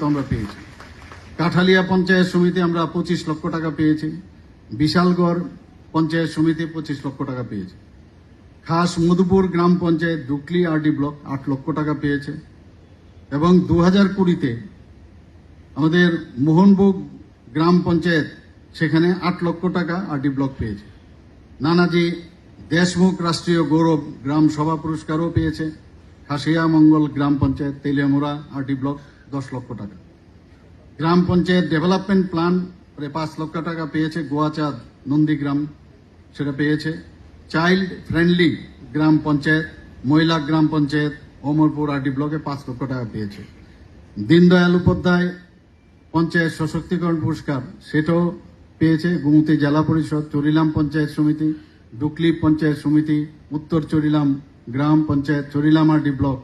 মতো আমরা পেয়েছি। কাঠালিয়া পঞ্চায়েত সমিতি আমরা পঁচিশ লক্ষ টাকা পেয়েছি। বিশালগড় পঞ্চায়েত সমিতি পঁচিশ লক্ষ টাকা পেয়েছে। খাস মধুপুর গ্রাম পঞ্চায়েত ডুকলি আরডি ব্লক আট লক্ষ টাকা পেয়েছে। এবং দু হাজার কুড়িতে আমাদের মোহনভোগ গ্রাম পঞ্চায়েত সেখানে আট লক্ষ টাকা আরডি ব্লক পেয়েছে। নানাজি দেশমুখ রাষ্ট্রীয় গৌরব গ্রাম সভা পুরস্কারও পেয়েছে। খাসিয়া মঙ্গল গ্রাম পঞ্চায়েত তেলিয়ামুড়া আরডি ব্লক দশ লক্ষ টাকা। গ্রাম পঞ্চায়েত ডেভেলপমেন্ট প্ল্যান প্রায় পাঁচ লক্ষ টাকা পেয়েছে গোয়াচাঁদ নন্দীগ্রাম। সেটা পেয়েছে। চাইল্ড ফ্রেন্ডলি গ্রাম পঞ্চায়েত, মহিলা গ্রাম পঞ্চায়েত, অমরপুর আরডি ব্লকে পাঁচ লক্ষ টাকা পেয়েছে। দীনদয়াল উপাধ্যায় পঞ্চায়েত সশক্তিকরণ পুরস্কার, সেটাও পেয়েছে গুমতি জেলা পরিষদ, চরিলাম পঞ্চায়েত সমিতি, ডুকলি পঞ্চায়েত সমিতি, উত্তর চরিলাম গ্রাম পঞ্চায়েত, চরিলাম আরডি ব্লক।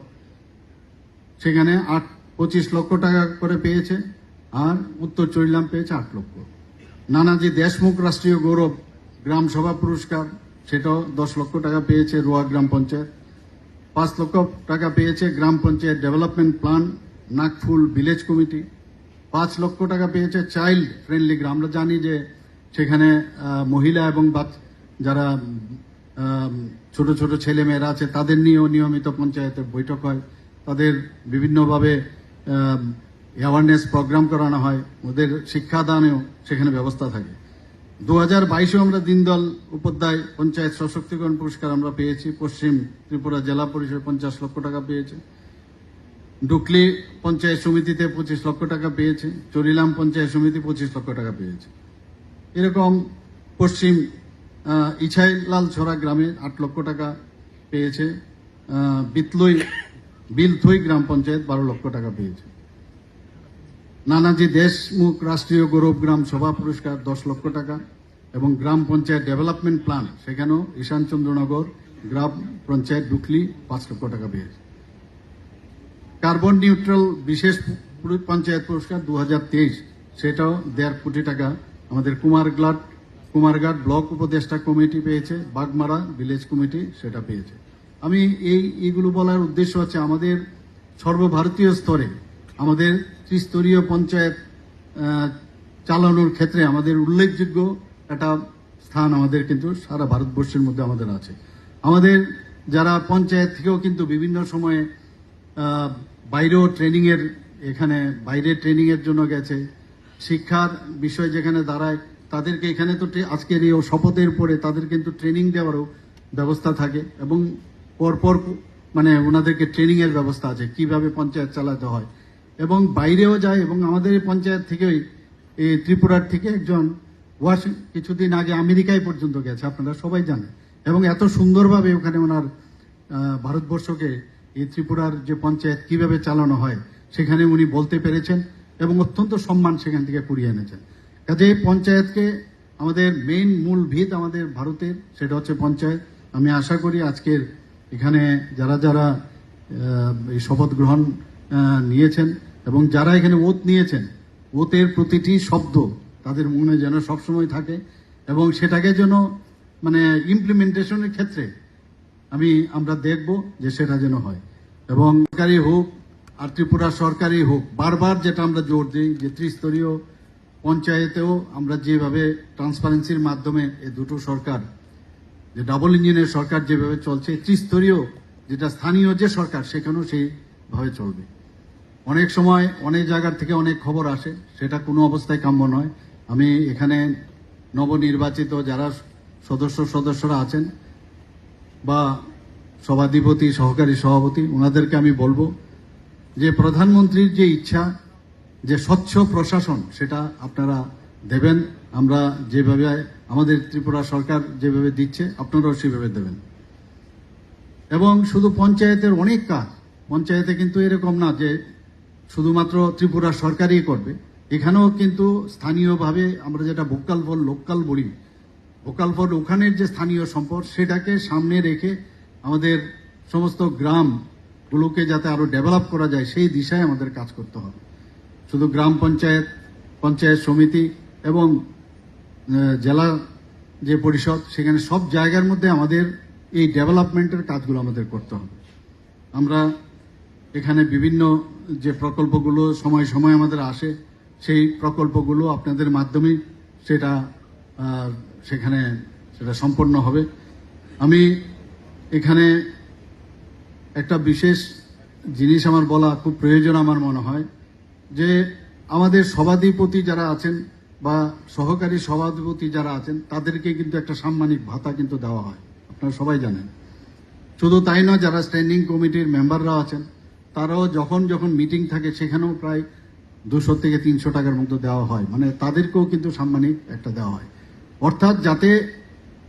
সেখানে আট পঁচিশ লক্ষ টাকা করে পেয়েছে আর উত্তর চরিলাম পেয়েছে আট লক্ষ। নানাজি দেশমুখ রাষ্ট্রীয় গৌরব গ্রাম সভা পুরস্কার, সেটাও দশ লক্ষ টাকা পেয়েছে রোয়া গ্রাম পঞ্চায়েত। পাঁচ লক্ষ টাকা পেয়েছে গ্রাম panchayat development plan, Nagphul village committee. পাঁচ লক্ষ টাকা পেয়েছে চাইল্ড ফ্রেন্ডলি গ্রাম। আমরা জানি যে সেখানে মহিলা এবং যারা ছোট ছোট ছেলে মেয়েরা আছে, তাদের নিয়েও নিয়মিত পঞ্চায়েতের বৈঠক হয়। তাদের বিভিন্নভাবে অ্যাওয়ারনেস প্রোগ্রাম করানো হয়, ওদের শিক্ষাদানেও সেখানে ব্যবস্থা থাকে। দু হাজার বাইশেও আমরা দিনদল উপাধ্যায় পঞ্চায়েত সশক্তিকরণ পুরস্কার আমরা পেয়েছি। পশ্চিম ত্রিপুরা জেলা পরিষদ পঞ্চাশ লক্ষ টাকা পেয়েছে। ডুকলি পঞ্চায়েত সমিতিতে পঁচিশ লক্ষ টাকা পেয়েছে। চরিলাম পঞ্চায়েত সমিতি পঁচিশ লক্ষ টাকা পেয়েছে। এরকম পশ্চিম ইছাইলাল ছড়া গ্রামে আট লক্ষ টাকা পেয়েছে। বিতলই বিলথই গ্রাম পঞ্চায়েত বারো লক্ষ টাকা পেয়েছে। নানাজি দেশমুখ রাষ্ট্রীয় গৌরব গ্রাম সভা পুরস্কার দশ লক্ষ টাকা এবং গ্রাম পঞ্চায়েত ডেভেলপমেন্ট প্ল্যান, সেখানেও ঈশানচন্দ্রনগর গ্রাম পঞ্চায়েত ডুকলি পাঁচ লক্ষ টাকা পেয়েছে। কার্বন নিউট্রাল বিশেষ পঞ্চায়েত পুরস্কার দু হাজার তেইশ, সেটাও দেড় কোটি টাকা। আমাদের কুমারঘাট কুমারঘাট ব্লক উপদেষ্টা কমিটি পেয়েছে, বাগমারা ভিলেজ কমিটি সেটা পেয়েছে। আমি এই, এইগুলো বলার উদ্দেশ্য হচ্ছে আমাদের সর্বভারতীয় স্তরে, আমাদের ত্রিস্তরীয় পঞ্চায়েত চালানোর ক্ষেত্রে আমাদের উল্লেখযোগ্য একটা স্থান আমাদের কিন্তু সারা ভারতবর্ষের মধ্যে আমাদের আছে। আমাদের যারা পঞ্চায়েত থেকেও কিন্তু বিভিন্ন সময়ে বাইরেও ট্রেনিংয়ের, এখানে বাইরে ট্রেনিংয়ের জন্য গেছে। শিক্ষার বিষয় যেখানে দাঁড়ায়, তাদেরকে এখানে তো আজকের এই শপথের পরে তাদের কিন্তু ট্রেনিং দেওয়ারও ব্যবস্থা থাকে এবং পরপর মানে ওনাদেরকে ট্রেনিং এর ব্যবস্থা আছে, কীভাবে পঞ্চায়েত চালাতে হয়। এবং বাইরেও যায় এবং আমাদের এই পঞ্চায়েত থেকেই, এই ত্রিপুরার থেকে একজন ওয়াশ কিছুদিন আগে আমেরিকায় পর্যন্ত গেছে, আপনারা সবাই জানেন। এবং এত সুন্দরভাবে ওখানে ওনার ভারতবর্ষকে, এই ত্রিপুরার যে পঞ্চায়েত কীভাবে চালানো হয়, সেখানে উনি বলতে পেরেছেন এবং অত্যন্ত সম্মান সেখান থেকে কুড়িয়ে এনেছেন। কাজে এই পঞ্চায়েতকে আমাদের মেইন মূল ভিত আমাদের ভারতের, সেটা হচ্ছে পঞ্চায়েত। আমি আশা করি আজকের এখানে যারা যারা এই শপথ গ্রহণ নিয়েছেন এবং যারা এখানে ওত নিয়েছেন, ওতের প্রতিটি শব্দ তাদের মনে যেন সবসময় থাকে এবং সেটাকে যেন মানে ইমপ্লিমেন্টেশনের ক্ষেত্রে আমি, আমরা দেখব যে সেটা যেন হয়। এবং সরকারি হোক, আর ত্রিপুরা সরকারি হোক, বারবার যেটা আমরা জোর দিই যে ত্রিস্তরীয় পঞ্চায়েতেও আমরা যেভাবে ট্রান্সপারেন্সির মাধ্যমে এই দুটো সরকার যে ডাবল ইঞ্জিনের সরকার যেভাবে চলছে, ত্রিস্তরীয় যেটা স্থানীয় যে সরকার, সেখানেও সেইভাবে চলবে। অনেক সময় অনেক জায়গার থেকে অনেক খবর আসে, সেটা কোনো অবস্থায় কাম্য নয়। আমি এখানে নবনির্বাচিত যারা সদস্য সদস্যরা আছেন বা সভাধিপতি, সহকারী সভাপতি, ওনাদেরকে আমি বলব যে প্রধানমন্ত্রীর যে ইচ্ছা, যে স্বচ্ছ প্রশাসন, সেটা আপনারা দেবেন। আমরা যেভাবে আমাদের ত্রিপুরা সরকার যেভাবে দিচ্ছে, আপনারাও সেভাবে দেবেন। এবং শুধু পঞ্চায়েতের অনেক কাজ, পঞ্চায়েতে কিন্তু এরকম না যে শুধুমাত্র ত্রিপুরা সরকারই করবে। এখানেও কিন্তু স্থানীয়ভাবে আমরা যেটা ভোকাল ফর লোকাল বলি ভোকাল ফর ওখানের যে স্থানীয় সম্পদ, সেটাকে সামনে রেখে আমাদের সমস্ত গ্রামগুলোকে যাতে আরও ডেভেলপ করা যায়, সেই দিশায় আমাদের কাজ করতে হবে। শুধু গ্রাম পঞ্চায়েত পঞ্চায়েত সমিতি এবং জেলা যে পরিষদ, সেখানে সব জায়গার মধ্যে আমাদের এই ডেভেলপমেন্টের কাজগুলো আমাদের করতে হবে। আমরা এখানে বিভিন্ন যে প্রকল্পগুলো সময় সময় আমাদের আসে, সেই প্রকল্পগুলো আপনাদের মাধ্যমে সেটা সেখানে সেটা সম্পন্ন হবে। আমি এখানে একটা বিশেষ জিনিস আমার বলা খুব প্রয়োজন আমার মনে হয়, যে আমাদের সভাধিপতি যারা আছেন বা সহকারী সভাধিপতি যারা আছেন, তাদেরকে কিন্তু একটা সাম্মানিক ভাতা কিন্তু দেওয়া হয়। আপনারা সবাই জানেন। শুধু তাই নয়, যারা স্ট্যান্ডিং কমিটির মেম্বাররা আছেন, তারাও যখন যখন মিটিং থাকে, সেখানেও প্রায় দুশো থেকে তিনশো টাকার মতো দেওয়া হয়। মানে তাদেরকেও কিন্তু সাম্মানিক একটা দেওয়া হয়। অর্থাৎ যাতে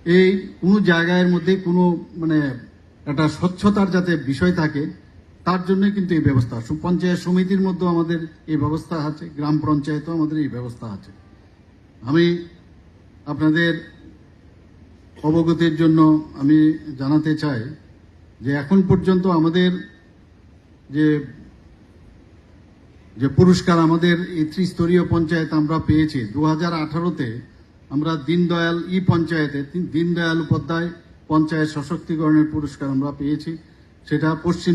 এই কোনো জায়গার মধ্যে কোনো মানে একটা স্বচ্ছতার যাতে বিষয় থাকে, তার জন্য কিন্তু এই ব্যবস্থা। পঞ্চায়েত সমিতির মধ্যেও আমাদের এই ব্যবস্থা আছে, গ্রাম পঞ্চায়েতেও আমাদের এই ব্যবস্থা আছে। আমি আপনাদের অবগতির জন্য আমি জানাতে চাই যে এখন পর্যন্ত আমাদের যে যে পুরস্কার আমাদের এই ত্রিস্তরীয় পঞ্চায়েত আমরা পেয়েছি দু হাজার আঠারোতে আমরা দীনদয়াল ই পঞ্চায়েতে দিন- দীনদয়াল উপাধ্যায় পঞ্চায়েত সশক্তিকরণের পুরস্কার আমরা পেয়েছি, সেটা পশ্চিম